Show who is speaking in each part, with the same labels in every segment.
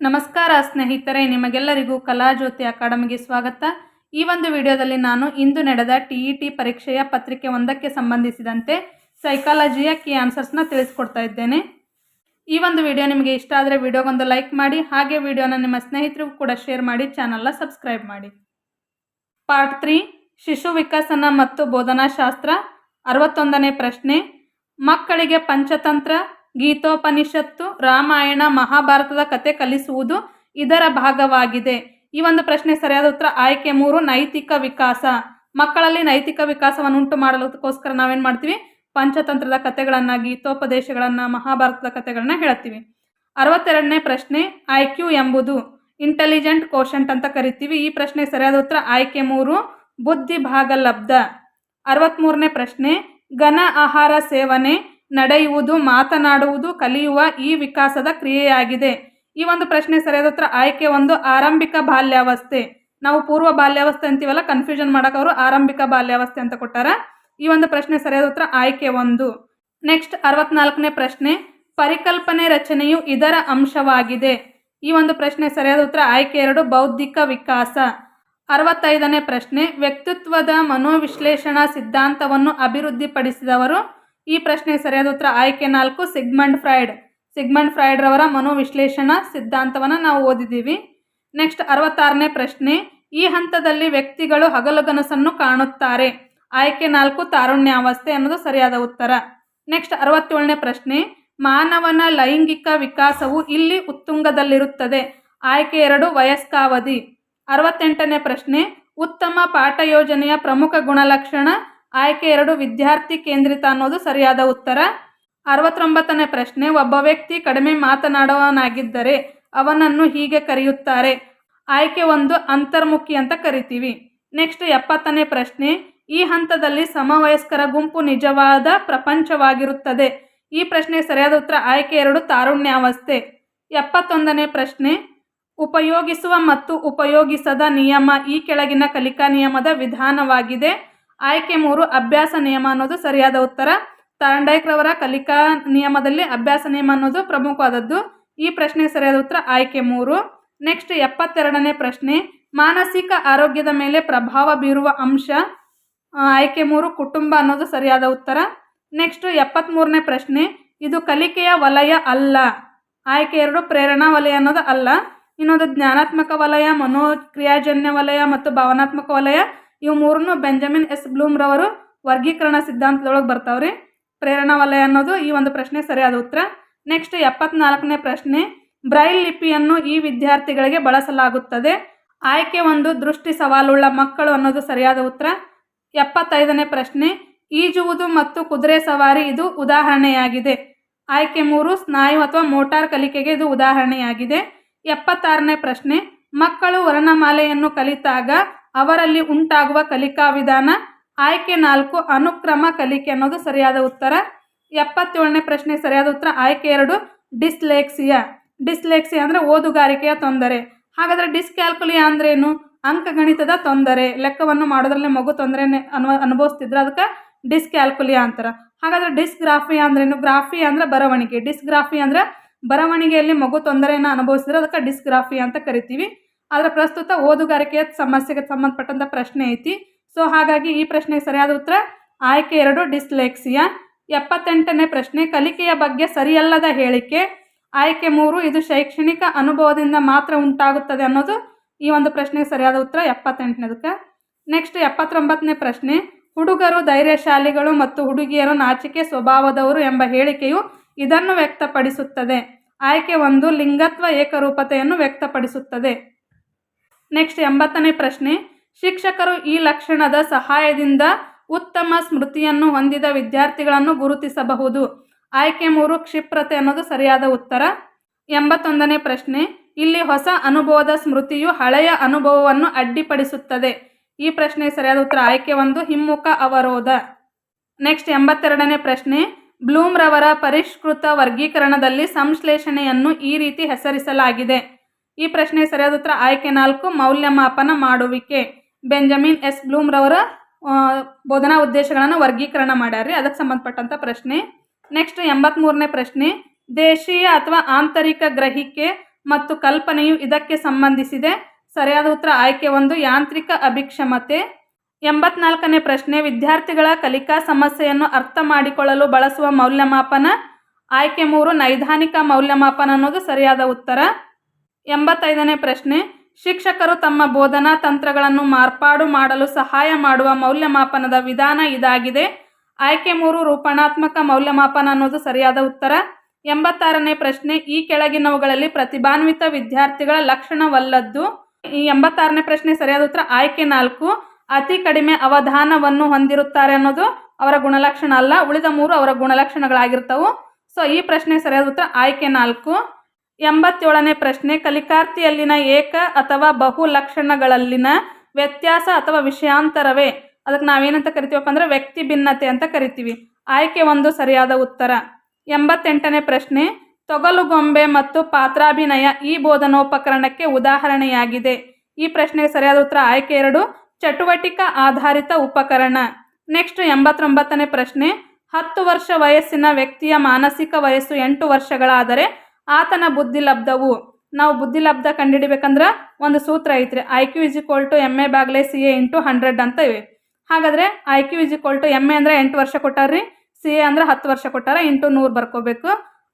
Speaker 1: ನಮಸ್ಕಾರ ಸ್ನೇಹಿತರೆ, ನಿಮಗೆಲ್ಲರಿಗೂ ಕಲಾಜ್ಯೋತಿ ಅಕಾಡೆಮಿಗೆ ಸ್ವಾಗತ. ಈ ಒಂದು ವಿಡಿಯೋದಲ್ಲಿ ನಾನು ಇಂದು ನಡೆದ ಟಿ ಇ ಟಿ ಪರೀಕ್ಷೆಯ ಪತ್ರಿಕೆ ಒಂದಕ್ಕೆ ಸಂಬಂಧಿಸಿದಂತೆ ಸೈಕಾಲಜಿಯ ಕೀ ಆನ್ಸರ್ಸ್ನ ತಿಳಿಸ್ಕೊಡ್ತಾ ಇದ್ದೇನೆ. ಈ ಒಂದು ವಿಡಿಯೋ ನಿಮಗೆ ಇಷ್ಟ ಆದರೆ ವಿಡಿಯೋಗೊಂದು ಲೈಕ್ ಮಾಡಿ, ಹಾಗೆ ವಿಡಿಯೋನ ನಿಮ್ಮ ಸ್ನೇಹಿತರಿಗೂ ಕೂಡ ಶೇರ್ ಮಾಡಿ ಚಾನಲ್ನ ಸಬ್ಸ್ಕ್ರೈಬ್ ಮಾಡಿ. ಪಾರ್ಟ್ ತ್ರೀ, ಶಿಶು ವಿಕಸನ ಮತ್ತು ಬೋಧನಾಶಾಸ್ತ್ರ. ಅರವತ್ತೊಂದನೇ ಪ್ರಶ್ನೆ, ಮಕ್ಕಳಿಗೆ ಪಂಚತಂತ್ರ ಗೀತೋಪನಿಷತ್ತು, ರಾಮಾಯಣ, ಮಹಾಭಾರತದ ಕತೆ ಕಲಿಸುವುದು ಇದರ ಭಾಗವಾಗಿದೆ. ಈ ಒಂದು ಪ್ರಶ್ನೆ ಸರಿಯಾದ ಉತ್ತರ ಆಯ್ಕೆ ಮೂರು, ನೈತಿಕ ವಿಕಾಸ. ಮಕ್ಕಳಲ್ಲಿ ನೈತಿಕ ವಿಕಾಸವನ್ನು ಉಂಟು ಮಾಡಲಕ್ಕೋಸ್ಕರ ನಾವೇನು ಮಾಡ್ತೀವಿ? ಪಂಚತಂತ್ರದ ಕಥೆಗಳನ್ನು ಗೀತೋಪದೇಶಗಳನ್ನು, ಮಹಾಭಾರತದ ಕಥೆಗಳನ್ನ ಹೇಳ್ತೀವಿ. ಅರವತ್ತೆರಡನೇ ಪ್ರಶ್ನೆ ಐ ಕ್ಯೂ ಎಂಬುದು ಇಂಟೆಲಿಜೆಂಟ್ ಕೋಶಂಟ್ ಅಂತ ಕರಿತೀವಿ. ಈ ಪ್ರಶ್ನೆ ಸರಿಯಾದ ಉತ್ತರ ಆಯ್ಕೆ ಮೂರು ಬುದ್ಧಿ ಭಾಗ ಲಬ್ಧ ಅರವತ್ತ್ಮೂರನೇ ಪ್ರಶ್ನೆ ಘನ ಆಹಾರ ಸೇವನೆ ನಡೆಯುವುದು, ಮಾತನಾಡುವುದು, ಕಲಿಯುವ ಈ ವಿಕಾಸದ ಕ್ರಿಯೆಯಾಗಿದೆ. ಈ ಒಂದು ಪ್ರಶ್ನೆ ಸರಿಯಾದ ಉತ್ತರ ಆಯ್ಕೆ ಒಂದು ಆರಂಭಿಕ ಬಾಲ್ಯಾವಸ್ಥೆ. ನಾವು ಪೂರ್ವ ಬಾಲ್ಯಾವಸ್ಥೆ ಅಂತೀವಲ್ಲ ಕನ್ಫ್ಯೂಷನ್ ಮಾಡೋಕ್ಕವರು ಆರಂಭಿಕ ಬಾಲ್ಯಾವಸ್ಥೆ ಅಂತ ಕೊಟ್ಟಾರ. ಈ ಒಂದು ಪ್ರಶ್ನೆ ಸರಿಯಾದ ಉತ್ತರ ಆಯ್ಕೆ ಒಂದು. ನೆಕ್ಸ್ಟ್ ಅರವತ್ನಾಲ್ಕನೇ ಪ್ರಶ್ನೆ, ಪರಿಕಲ್ಪನೆ ರಚನೆಯು ಇದರ ಅಂಶವಾಗಿದೆ. ಈ ಒಂದು ಪ್ರಶ್ನೆ ಸರಿಯಾದ ಉತ್ತರ ಆಯ್ಕೆ ಎರಡು, ಬೌದ್ಧಿಕ ವಿಕಾಸ. ಅರವತ್ತೈದನೇ ಪ್ರಶ್ನೆ, ವ್ಯಕ್ತಿತ್ವದ ಮನೋವಿಶ್ಲೇಷಣಾ ಸಿದ್ಧಾಂತವನ್ನು ಅಭಿವೃದ್ಧಿಪಡಿಸಿದವರು ಈ ಪ್ರಶ್ನೆ ಸರಿಯಾದ ಉತ್ತರ ಆಯ್ಕೆ ನಾಲ್ಕು, ಸಿಗ್ಮಂಡ್ ಫ್ರೈಡ್. ಸಿಗ್ಮಂಡ್ ಫ್ರೈಡ್ ರವರ ಮನೋವಿಶ್ಲೇಷಣಾ ಸಿದ್ಧಾಂತವನ್ನು ನಾವು ಓದಿದ್ದೀವಿ. ನೆಕ್ಸ್ಟ್ ಅರವತ್ತಾರನೇ ಪ್ರಶ್ನೆ, ಈ ಹಂತದಲ್ಲಿ ವ್ಯಕ್ತಿಗಳು ಹಗಲುಗನಸನ್ನು ಕಾಣುತ್ತಾರೆ. ಆಯ್ಕೆ ನಾಲ್ಕು, ತಾರುಣ್ಯಾವಸ್ಥೆ ಅನ್ನೋದು ಸರಿಯಾದ ಉತ್ತರ. ನೆಕ್ಸ್ಟ್ ಅರವತ್ತೇಳನೇ ಪ್ರಶ್ನೆ, ಮಾನವನ ಲೈಂಗಿಕ ವಿಕಾಸವು ಇಲ್ಲಿ ಉತ್ತುಂಗದಲ್ಲಿರುತ್ತದೆ. ಆಯ್ಕೆ ಎರಡು, ವಯಸ್ಕಾವಧಿ. ಅರವತ್ತೆಂಟನೇ ಪ್ರಶ್ನೆ, ಉತ್ತಮ ಪಾಠ ಯೋಜನೆಯ ಪ್ರಮುಖ ಗುಣಲಕ್ಷಣ ಆಯ್ಕೆ ಎರಡು ವಿದ್ಯಾರ್ಥಿ ಕೇಂದ್ರಿತ ಅನ್ನೋದು ಸರಿಯಾದ ಉತ್ತರ. ಅರವತ್ತೊಂಬತ್ತನೇ ಪ್ರಶ್ನೆ, ಒಬ್ಬ ವ್ಯಕ್ತಿ ಕಡಿಮೆ ಮಾತನಾಡುವವನಾಗಿದ್ದರೆ ಅವನನ್ನು ಹೀಗೆ ಕರೆಯುತ್ತಾರೆ. ಆಯ್ಕೆ ಒಂದು ಅಂತರ್ಮುಖಿ ಅಂತ ಕರಿತೀವಿ. ನೆಕ್ಸ್ಟ್ ಎಪ್ಪತ್ತನೇ ಪ್ರಶ್ನೆ, ಈ ಹಂತದಲ್ಲಿ ಸಮವಯಸ್ಕರ ಗುಂಪು ನಿಜವಾದ ಪ್ರಪಂಚವಾಗಿರುತ್ತದೆ. ಈ ಪ್ರಶ್ನೆ ಸರಿಯಾದ ಉತ್ತರ, ಆಯ್ಕೆ ಎರಡು ತಾರುಣ್ಯಾವಸ್ಥೆ. ಎಪ್ಪತ್ತೊಂದನೇ ಪ್ರಶ್ನೆ, ಉಪಯೋಗಿಸುವ ಮತ್ತು ಉಪಯೋಗಿಸದ ನಿಯಮ ಈ ಕೆಳಗಿನ ಕಲಿಕಾ ನಿಯಮದ ವಿಧಾನವಾಗಿದೆ. ಆಯ್ಕೆ ಮೂರು ಅಭ್ಯಾಸ ನಿಯಮ ಅನ್ನೋದು ಸರಿಯಾದ ಉತ್ತರ. ತಾಂಡೈಕ್ರವರ ಕಲಿಕಾ ನಿಯಮದಲ್ಲಿ ಅಭ್ಯಾಸ ನಿಯಮ ಅನ್ನೋದು ಪ್ರಮುಖವಾದದ್ದು. ಈ ಪ್ರಶ್ನೆಗೆ ಸರಿಯಾದ ಉತ್ತರ ಆಯ್ಕೆ ಮೂರು. ನೆಕ್ಸ್ಟ್ ಎಪ್ಪತ್ತೆರಡನೇ ಪ್ರಶ್ನೆ. ಮಾನಸಿಕ ಆರೋಗ್ಯದ ಮೇಲೆ ಪ್ರಭಾವ ಬೀರುವ ಅಂಶ ಆಯ್ಕೆ ಮೂರು ಕುಟುಂಬ ಅನ್ನೋದು ಸರಿಯಾದ ಉತ್ತರ. ನೆಕ್ಸ್ಟ್ ಎಪ್ಪತ್ತ್ಮೂರನೇ ಪ್ರಶ್ನೆ. ಇದು ಕಲಿಕೆಯ ವಲಯ ಅಲ್ಲ. ಆಯ್ಕೆ ಎರಡು ಪ್ರೇರಣಾ ವಲಯ ಅನ್ನೋದು ಅಲ್ಲ. ಇನ್ನೊಂದು ಜ್ಞಾನಾತ್ಮಕ ವಲಯ, ಮನೋಕ್ರಿಯಾಜನ್ಯ ವಲಯ ಮತ್ತು ಭಾವನಾತ್ಮಕ ವಲಯ. ಇವು ಮೂರನ್ನು ಬೆಂಜಮಿನ್ ಎಸ್ ಬ್ಲೂಮ್ ರವರು ವರ್ಗೀಕರಣ ಸಿದ್ಧಾಂತದೊಳಗೆ ಬರ್ತಾವ್ರಿ. ಪ್ರೇರಣಾ ವಲಯ ಅನ್ನೋದು ಈ ಒಂದು ಪ್ರಶ್ನೆ ಸರಿಯಾದ ಉತ್ತರ. ನೆಕ್ಸ್ಟ್ ಎಪ್ಪತ್ನಾಲ್ಕನೇ ಪ್ರಶ್ನೆ, ಬ್ರೈಲ್ ಲಿಪಿಯನ್ನು ಈ ವಿದ್ಯಾರ್ಥಿಗಳಿಗೆ ಬಳಸಲಾಗುತ್ತದೆ. ಆಯ್ಕೆ ಒಂದು, ದೃಷ್ಟಿ ಸವಾಲುಳ್ಳ ಮಕ್ಕಳು ಅನ್ನೋದು ಸರಿಯಾದ ಉತ್ತರ. ಎಪ್ಪತ್ತೈದನೇ ಪ್ರಶ್ನೆ, ಈಜುವುದು ಮತ್ತು ಕುದುರೆ ಸವಾರಿ ಇದು ಉದಾಹರಣೆಯಾಗಿದೆ. ಆಯ್ಕೆ ಮೂರು, ಸ್ನಾಯು ಅಥವಾ ಮೋಟಾರ್ ಕಲಿಕೆಗೆ ಇದು ಉದಾಹರಣೆಯಾಗಿದೆ. ಎಪ್ಪತ್ತಾರನೇ ಪ್ರಶ್ನೆ, ಮಕ್ಕಳು ವರ್ಣಮಾಲೆಯನ್ನು ಕಲಿತಾಗ ಅವರಲ್ಲಿ ಉಂಟಾಗುವ ಕಲಿಕಾ ವಿಧಾನ, ಆಯ್ಕೆ ನಾಲ್ಕು, ಅನುಕ್ರಮ ಕಲಿಕೆ ಅನ್ನೋದು ಸರಿಯಾದ ಉತ್ತರ. ಎಪ್ಪತ್ತೇಳನೇ ಪ್ರಶ್ನೆ ಸರಿಯಾದ ಉತ್ತರ. ಆಯ್ಕೆ ಎರಡು, ಡಿಸ್ಲೆಕ್ಸಿಯಾ. ಡಿಸ್ಲೆಕ್ಸಿಯಾ ಅಂದರೆ ಓದುಗಾರಿಕೆಯ ತೊಂದರೆ. ಹಾಗಾದರೆ ಡಿಸ್ಕ್ಯಾಲ್ಕುಲಿಯಾ ಅಂದ್ರೇನು? ಅಂಕಗಣಿತದ ತೊಂದರೆ. ಲೆಕ್ಕವನ್ನು ಮಾಡೋದ್ರಲ್ಲಿ ಮಗು ತೊಂದರೆ ಅನ್ವ, ಅನುಭವಿಸ್ತಿದ್ರೆ ಅದಕ್ಕೆ? ಡಿಸ್ಕ್ಯಾಲ್ಕುಲಿಯಾ ಅಂತಾರೆ. ಹಾಗಾದರೆ ಡಿಸ್ಗ್ರಾಫಿಯಾ ಅಂದ್ರೇನು? ಗ್ರಾಫಿ ಅಂದರೆ ಬರವಣಿಗೆ. ಡಿಸ್ಗ್ರಾಫಿ ಅಂದರೆ ಬರವಣಿಗೆಯಲ್ಲಿ ಮಗು ತೊಂದರೆಯನ್ನು ಅನುಭವಿಸಿದ್ರೆ ಅದಕ್ಕೆ ಡಿಸ್ಗ್ರಾಫಿ ಅಂತ ಕರಿತೀವಿ. ಆದರೆ ಪ್ರಸ್ತುತ ಓದುಗಾರಿಕೆಯ ಸಮಸ್ಯೆಗೆ ಸಂಬಂಧಪಟ್ಟಂಥ ಪ್ರಶ್ನೆ ಐತಿ. ಸೊ ಹಾಗಾಗಿ ಈ ಪ್ರಶ್ನೆಗೆ ಸರಿಯಾದ ಉತ್ತರ, ಆಯ್ಕೆ ಎರಡು, ಡಿಸ್ಲೆಕ್ಸಿಯಾ. ಎಪ್ಪತ್ತೆಂಟನೇ ಪ್ರಶ್ನೆ, ಕಲಿಕೆಯ ಬಗ್ಗೆ ಸರಿಯಲ್ಲದ ಹೇಳಿಕೆ. ಆಯ್ಕೆ ಮೂರು, ಇದು ಶೈಕ್ಷಣಿಕ ಅನುಭವದಿಂದ ಮಾತ್ರ ಉಂಟಾಗುತ್ತದೆ ಅನ್ನೋದು ಈ ಒಂದು ಪ್ರಶ್ನೆಗೆ ಸರಿಯಾದ ಉತ್ತರ, ಎಪ್ಪತ್ತೆಂಟನೇದಕ್ಕೆ. ನೆಕ್ಸ್ಟ್ ಎಪ್ಪತ್ತೊಂಬತ್ತನೇ ಪ್ರಶ್ನೆ, ಹುಡುಗರು ಧೈರ್ಯಶಾಲಿಗಳು ಮತ್ತು ಹುಡುಗಿಯರು ನಾಚಿಕೆ ಸ್ವಭಾವದವರು ಎಂಬ ಹೇಳಿಕೆಯು ಇದನ್ನು ವ್ಯಕ್ತಪಡಿಸುತ್ತದೆ. ಆಯ್ಕೆ ಒಂದು, ಲಿಂಗತ್ವ ಏಕರೂಪತೆಯನ್ನು ವ್ಯಕ್ತಪಡಿಸುತ್ತದೆ. ನೆಕ್ಸ್ಟ್ ಎಂಬತ್ತನೇ ಪ್ರಶ್ನೆ. ಶಿಕ್ಷಕರು ಈ ಲಕ್ಷಣದ ಸಹಾಯದಿಂದ ಉತ್ತಮ ಸ್ಮೃತಿಯನ್ನು ಹೊಂದಿದ ವಿದ್ಯಾರ್ಥಿಗಳನ್ನು ಗುರುತಿಸಬಹುದು. ಆಯ್ಕೆ ಮೂರು, ಕ್ಷಿಪ್ರತೆ ಅನ್ನೋದು ಸರಿಯಾದ ಉತ್ತರ. ಎಂಬತ್ತೊಂದನೇ ಪ್ರಶ್ನೆ. ಇಲ್ಲಿ ಹೊಸ ಅನುಭವದ ಸ್ಮೃತಿಯು ಹಳೆಯ ಅನುಭವವನ್ನು ಅಡ್ಡಿಪಡಿಸುತ್ತದೆ. ಈ ಪ್ರಶ್ನೆ ಸರಿಯಾದ ಉತ್ತರ. ಆಯ್ಕೆ ಒಂದು, ಹಿಮ್ಮುಖ ಅವರೋಧ. ನೆಕ್ಸ್ಟ್ ಎಂಬತ್ತೆರಡನೇ ಪ್ರಶ್ನೆ. ಬ್ಲೂಮ್ರವರ ಪರಿಷ್ಕೃತ ವರ್ಗೀಕರಣದಲ್ಲಿ ಸಂಶ್ಲೇಷಣೆಯನ್ನು ಈ ರೀತಿ ಹೆಸರಿಸಲಾಗಿದೆ. ಈ ಪ್ರಶ್ನೆ ಸರಿಯಾದ ಉತ್ತರ ಆಯ್ಕೆ ನಾಲ್ಕು ಮೌಲ್ಯಮಾಪನ ಮಾಡುವಿಕೆ. Benjamin S. ಬ್ಲೂಮ್ ರವರ ಆ, ಬೋಧನಾ ಉದ್ದೇಶಗಳನ್ನು ವರ್ಗೀಕರಣ ಮಾಡ್ಯಾರ್ರಿ ಅದಕ್ಕೆ ಸಂಬಂಧಪಟ್ಟಂಥ ಪ್ರಶ್ನೆ. ನೆಕ್ಸ್ಟ್ ಎಂಬತ್ತ್ಮೂರನೇ ಪ್ರಶ್ನೆ ದೇಶೀಯ ಅಥವಾ ಆಂತರಿಕ ಗ್ರಹಿಕೆ ಮತ್ತು ಕಲ್ಪನೆಯು ಇದಕ್ಕೆ ಸಂಬಂಧಿಸಿದೆ. ಸರಿಯಾದ ಉತ್ತರ ಆಯ್ಕೆ ಒಂದು ಯಾಂತ್ರಿಕ ಅಭಿಕ್ಷಮತೆ. ಎಂಬತ್ನಾಲ್ಕನೇ ಪ್ರಶ್ನೆ ವಿದ್ಯಾರ್ಥಿಗಳ ಕಲಿಕಾ ಸಮಸ್ಯೆಯನ್ನು ಅರ್ಥ ಮಾಡಿಕೊಳ್ಳಲು ಬಳಸುವ ಮೌಲ್ಯಮಾಪನ. ಆಯ್ಕೆ ಮೂರು ನೈದಾನಿಕ ಮೌಲ್ಯಮಾಪನ ಅನ್ನೋದು ಸರಿಯಾದ ಉತ್ತರ. ಎಂಬತ್ತೈದನೇ ಪ್ರಶ್ನೆ. ಶಿಕ್ಷಕರು ತಮ್ಮ ಬೋಧನಾ ತಂತ್ರಗಳನ್ನು ಮಾರ್ಪಾಡು ಮಾಡಲು ಸಹಾಯ ಮಾಡುವ ಮೌಲ್ಯಮಾಪನದ ವಿಧಾನ ಇದಾಗಿದೆ. ಆಯ್ಕೆ ಮೂರು, ರೂಪಣಾತ್ಮಕ ಮೌಲ್ಯಮಾಪನ ಅನ್ನೋದು ಸರಿಯಾದ ಉತ್ತರ. ಎಂಬತ್ತಾರನೇ ಪ್ರಶ್ನೆ. ಈ ಕೆಳಗಿನವುಗಳಲ್ಲಿ ಪ್ರತಿಭಾನ್ವಿತ ವಿದ್ಯಾರ್ಥಿಗಳ ಲಕ್ಷಣವಲ್ಲದ್ದು? ಈ ಎಂಬತ್ತಾರನೇ ಪ್ರಶ್ನೆ ಸರಿಯಾದ ಉತ್ತರ. ಆಯ್ಕೆ ನಾಲ್ಕು, ಅತಿ ಕಡಿಮೆ ಅವಧಾನವನ್ನು ಹೊಂದಿರುತ್ತಾರೆ ಅನ್ನೋದು ಅವರ ಗುಣಲಕ್ಷಣ ಅಲ್ಲ, ಉಳಿದ ಮೂರು ಅವರ ಗುಣಲಕ್ಷಣಗಳಾಗಿರ್ತವು. ಸೊ ಈ ಪ್ರಶ್ನೆ ಸರಿಯಾದ ಉತ್ತರ. ಆಯ್ಕೆ ನಾಲ್ಕು ಎಂಬತ್ತೇಳನೇ ಪ್ರಶ್ನೆ ಕಲಿಕಾರ್ಥಿಯಲ್ಲಿನ ಏಕ ಅಥವಾ ಬಹು ಲಕ್ಷಣಗಳಲ್ಲಿನ ವ್ಯತ್ಯಾಸ ಅಥವಾ ವಿಷಯಾಂತರವೇ? ಅದಕ್ಕೆ ನಾವೇನಂತ ಕರಿತೀವಪ್ಪ ಅಂದ್ರೆ ವ್ಯಕ್ತಿ ಭಿನ್ನತೆ ಅಂತ ಕರಿತೀವಿ. ಆಯ್ಕೆ ಒಂದು ಸರಿಯಾದ ಉತ್ತರ. ಎಂಬತ್ತೆಂಟನೇ ಪ್ರಶ್ನೆ, ತೊಗಲುಗೊಂಬೆ ಮತ್ತು ಪಾತ್ರಾಭಿನಯ ಈ ಬೋಧನೋಪಕರಣಕ್ಕೆ ಉದಾಹರಣೆಯಾಗಿದೆ. ಈ ಪ್ರಶ್ನೆಗೆ ಸರಿಯಾದ ಉತ್ತರ ಆಯ್ಕೆ ಎರಡು, ಚಟುವಟಿಕಾ ಆಧಾರಿತ ಉಪಕರಣ. ನೆಕ್ಸ್ಟ್ ಎಂಬತ್ತೊಂಬತ್ತನೇ ಪ್ರಶ್ನೆ, ಹತ್ತು ವರ್ಷ ವಯಸ್ಸಿನ ವ್ಯಕ್ತಿಯ ಮಾನಸಿಕ ವಯಸ್ಸು ಎಂಟು ವರ್ಷಗಳಾದರೆ ಆತನ ಬುದ್ಧಿ ಲಬ್ಧವು ನಾವು ಬುದ್ಧಿ ಲಬ್ಧ ಕಂಡುಹಿಡಿಬೇಕಂದ್ರೆ ಒಂದು ಸೂತ್ರ ಐತ್ರಿ. I Q is equal to M A Baglay C A into hundred ಅಂತ ಇವೆ. ಹಾಗಾದರೆ I Q is equal to M A ಅಂದರೆ ಎಂಟು ವರ್ಷ ಕೊಟ್ಟಾರ್ರಿ. ಸಿ ಎ ಅಂದ್ರೆ ಹತ್ತು ವರ್ಷ ಕೊಟ್ಟಾರ ಇಂಟು ನೂರು ಬರ್ಕೋಬೇಕು.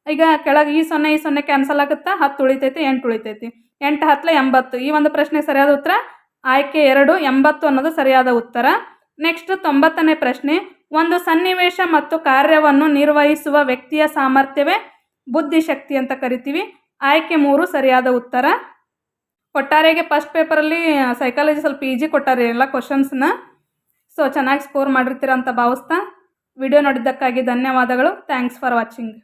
Speaker 1: ಈಗ ಕೆಳಗೆ ಈ ಸೊನ್ನೆ ಈ ಸೊನ್ನೆ ಕ್ಯಾನ್ಸಲ್ ಆಗುತ್ತಾ? ಹತ್ತು ಉಳಿತೈತಿ, ಎಂಟು ಉಳಿತೈತಿ. ಎಂಟು ಹತ್ತಲೆ ಎಂಬತ್ತು. ಈ ಒಂದು ಪ್ರಶ್ನೆ ಸರಿಯಾದ ಉತ್ತರ? ಆಯ್ಕೆ ಎರಡು, ಎಂಬತ್ತು ಅನ್ನೋದು ಸರಿಯಾದ ಉತ್ತರ. ನೆಕ್ಸ್ಟ್ ತೊಂಬತ್ತನೇ ಪ್ರಶ್ನೆ. ಒಂದು ಸನ್ನಿವೇಶ ಮತ್ತು ಕಾರ್ಯವನ್ನು ನಿರ್ವಹಿಸುವ ವ್ಯಕ್ತಿಯ ಸಾಮರ್ಥ್ಯವೇ? ಬುದ್ಧಿಶಕ್ತಿ ಅಂತ ಕರಿತೀವಿ. ಆಯ್ಕೆ ಮೂರು ಸರಿಯಾದ ಉತ್ತರ. ಕೊಟ್ಟಾರೆಗೆ ಫಸ್ಟ್ ಪೇಪರಲ್ಲಿ ಸೈಕಾಲಜಿ ಸ್ವಲ್ಪ ಈಜಿ ಕೊಟ್ಟಾರೆ ಎಲ್ಲ ಕ್ವಶನ್ಸ್ನ ಸೊ ಚೆನ್ನಾಗಿ ಸ್ಕೋರ್ ಮಾಡಿರ್ತೀರ ಅಂತ ಭಾವಿಸ್ತಾ. ವಿಡಿಯೋ ನೋಡಿದ್ದಕ್ಕಾಗಿ ಧನ್ಯವಾದಗಳು. Thanks for watching